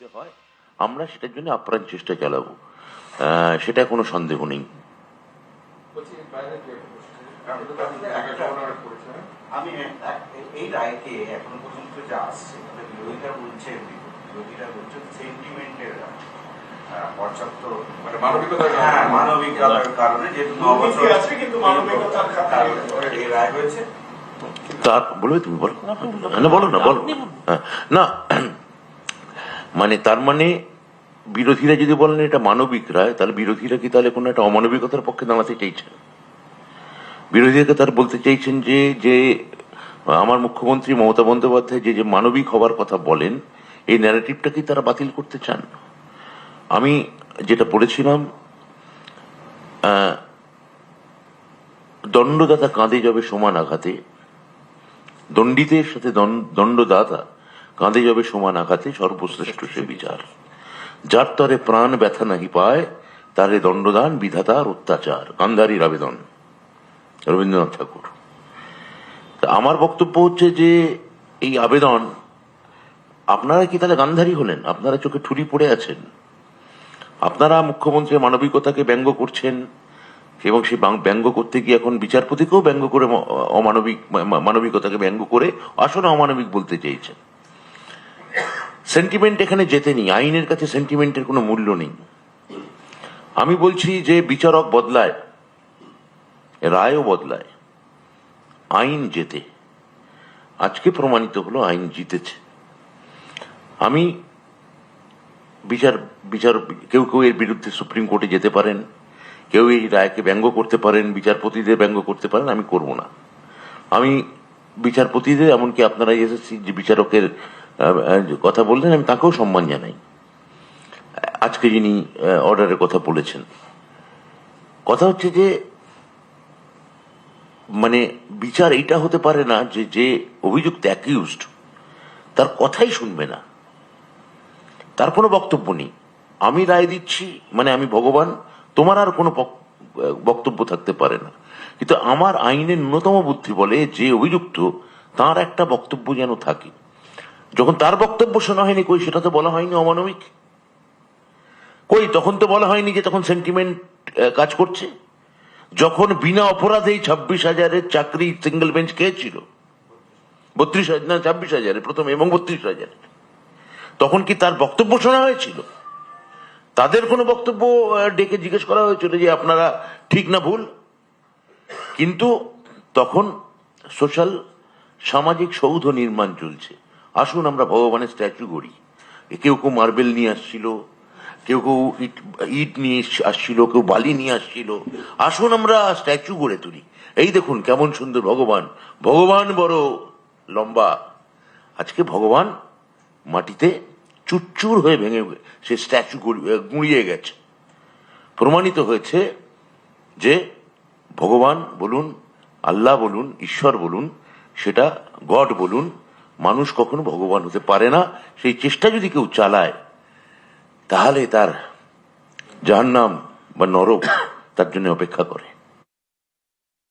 দিতে হয় আমরা সেটার জন্য আপ্রাণ চেষ্টা চালাবো। আহ, সেটা কোনো সন্দেহ নেই। আমি এই রায়কে এখনও পর্যন্ত যা আসছে বিরোধীরা বলছে বিরোধীরা বলছে সেন্টিমেন্টের পর্যাপ্ত মানে মানবিকতার হ্যাঁ মানবিকতার কারণে যেহেতু আছে কিন্তু মানবিকতার কারণে। এই রায় হয়েছে। তার বলবে তুমি বলো। না বলো না বলো। হ্যাঁ, না মানে তার মানে বিরোধীরা যদি বলেন এটা মানবিক রায়, তাহলে বিরোধীরা কি তাহলে কোনো একটা অমানবিকতার পক্ষে দাঁড়াতে চাইছেন? বিরোধীরা তার বলতে চাইছেন যে যে আমার মুখ্যমন্ত্রী মমতা বন্দ্যোপাধ্যায় যে যে মানবিক হবার কথা বলেন, এই ন্যারেটিভটা কি তারা বাতিল করতে চান? আমি যেটা পড়েছিলাম দণ্ডদাতা কাঁধে যাবে সমান আঘাতে, দণ্ডিতের সাথে দণ্ডদাতা কাঁধে যাবে সমান আঘাতে সর্বশ্রেষ্ঠ সে বিচার। যার তরে প্রাণ ব্যথা নাহি পায়, তারে দণ্ডদান বিধাতার অত্যাচার। গান্ধারীর আবেদন। রবীন্দ্রনাথ ঠাকুর। আমার বক্তব্য হচ্ছে যে, এই আবেদন, আপনারা কি তাহলে গান্ধারী হলেন? আপনারা চোখে ঠুরি পড়ে আছেন। আপনারা মুখ্যমন্ত্রীর মানবিকতাকে ব্যঙ্গ করছেন এবং সেই ব্যঙ্গ করতে গিয়ে এখন বিচারপতিকেও ব্যঙ্গ করে অমানবিক মানবিকতাকে ব্যঙ্গ করে আসলে অমানবিক বলতে চেয়েছেন। সেন্টিমেন্ট এখানে যেতেনি আইনের কাছে সেন্টিমেন্টের কোনো মূল্য নেই। আমি বলছি যে বিচারক বদলায়, রায়ও বদলায়, আইন জেতে। আজকে প্রমাণিত হলো আইন জিতেছে। আমি বিচার বিচার, কেউ কেউ এর বিরুদ্ধে সুপ্রিম কোর্টে যেতে পারেন, কেউ এই রায়কে ব্যঙ্গ করতে পারেন, বিচারপতিদের ব্যঙ্গ করতে পারেন, আমি করব না। আমি বিচারপতিদের, এমনকি আপনারা এসেছি যে বিচারকের কথা বললেন, আমি তাকেও সম্মান জানাই। আজকে যিনি অর্ডারের কথা বলেছেন, কথা হচ্ছে যে মানে বিচার এইটা হতে পারে না যে যে অভিযুক্ত অ্যাকিউজড তার কথাই শুনবে না। তার কোনো বক্তব্য নেই। আমি রায় দিচ্ছি মানে আমি ভগবান, তোমার আর কোনো বক্তব্য থাকতে পারে না। কিন্তু আমার আইনের ন্যূনতম বুদ্ধি বলে যে অভিযুক্ত, তার একটা বক্তব্য যেন থাকে। যখন তার বক্তব্য শোনা হয়নি, কই সেটা তো বলা হয়নি অমানবিক? কই তখন তো বলা হয়নি যে তখন সেন্টিমেন্ট কাজ করছে? যখন বিনা অপরাধেই ছাব্বিশ হাজারের চাকরি সিঙ্গেল বেঞ্চ খেয়েছিল বত্রিশ হাজার, না, ছাব্বিশ হাজারে প্রথম, এবং বত্রিশ হাজারে তখন কি তার বক্তব্য শোনা হয়েছিল? তাদের কোনো বক্তব্য ডেকে জিজ্ঞেস করা হয়েছিল যে আপনারা ঠিক না ভুল? কিন্তু তখন সোশ্যাল সামাজিক সৌধ নির্মাণ চলছে। আসুন আমরা ভগবানের স্ট্যাচু গড়ি। কেউ কেউ মার্বেল নিয়ে আসছিল, কেউ কেউ ইট ইট নিয়ে আসছিল, কেউ বালি নিয়ে আসছিল। আসুন আমরা স্ট্যাচু গড়ে তুলি। এই দেখুন কেমন সুন্দর ভগবান। ভগবান বড় লম্বা। আজকে ভগবান মাটিতে চুরচুর হয়ে ভেঙে সে স্ট্যাচু গুঁড়িয়ে গেছে। প্রমাণিত হয়েছে যে ভগবান বলুন, আল্লাহ বলুন, ঈশ্বর বলুন, সেটা গড বলুন মানুষ কখনো ভগবান হতে পারে না, সেই চেষ্টা যদি কেউ চালায়, তাহলে তার জাহান্নাম বা নরক তার জন্য অপেক্ষা করে।